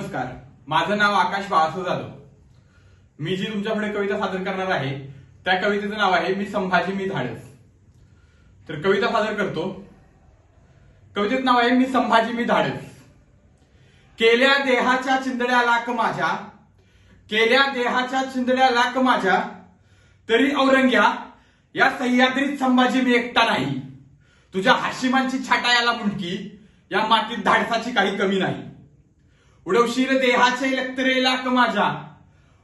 नमस्कार. माझं नाव आकाश बाळासाहेब जाधव. मी जी तुमच्यापुढे कविता सादर करणार आहे त्या कवितेचं नाव आहे मी संभाजी मी धाडस. तर कविता सादर करतो. कवितेचं नाव आहे मी संभाजी मी धाडस. केल्या देहाच्या चिंदड्या लाक माझ्या. केल्या देहाच्या चिंदड्या लाक माझ्या. तरी औरंग्या या सह्याद्रीत संभाजी मी एकटा नाही. तुझ्या हाशिमांची छाटा याला मुंडकी या मातीत धाडसाची काही कमी नाही. उडवशील देहाचे लक्तरे लाक माझ्या.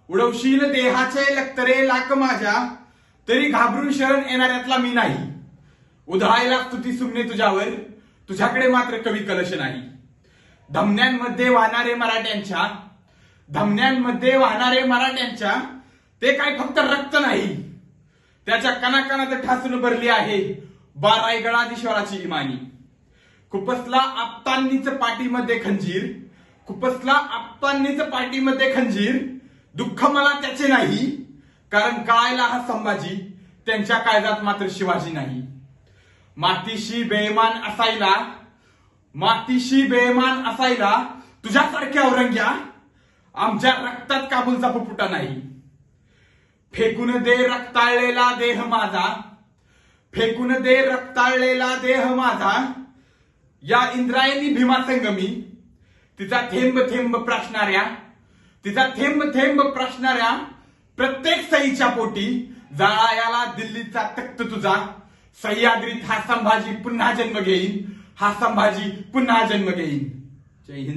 उडवशील देहाचे लक्तरे लाक माझ्या. तरी घाबरून शरण येणाऱ्यातला मी नाही. उधळायला स्तुती सुमने तुझ्यावर. तुझ्याकडे मात्र कवी कलश नाही. धमन्यांमध्ये वाहणारे मराठ्यांच्या. धमन्यांमध्ये वाहणारे मराठ्यांच्या. ते काय फक्त रक्त नाही. त्याच्या कणाकणात ठासून भरली आहे बारायगडाधीश्वराची इमानी. खुपसला आपतांनीच पाठीमध्ये खंजीर. खुपसला आप्पांनीच पार्टीमध्ये खंजीर. दुःख मला त्याचे नाही. कारण कळायला हा संभाजी? त्यांच्या कायद्यात मात्र शिवाजी नाही. मातीशी बेमान असायला मातीशी बेमान असायला तुझ्यासारख्या औरंग्या आमच्या रक्तात काबूलचा पुपुटा नाही. फेकून दे रक्ताळलेला देह माझा. फेकून दे रक्ताळलेला देह माझा. या इंद्रायणी भीमासंगमी तिचा थेंब थेंब प्राशणाऱ्या तिचा थेंब थेंब प्राशणाऱ्या प्रत्येक सईच्या पोटी जाळायाला दिल्लीचा तख्त तुझा सह्याद्रीत हा संभाजी पुन्हा जन्म घेईन हा संभाजी पुन्हा जन्म घेईन. जय हिंद.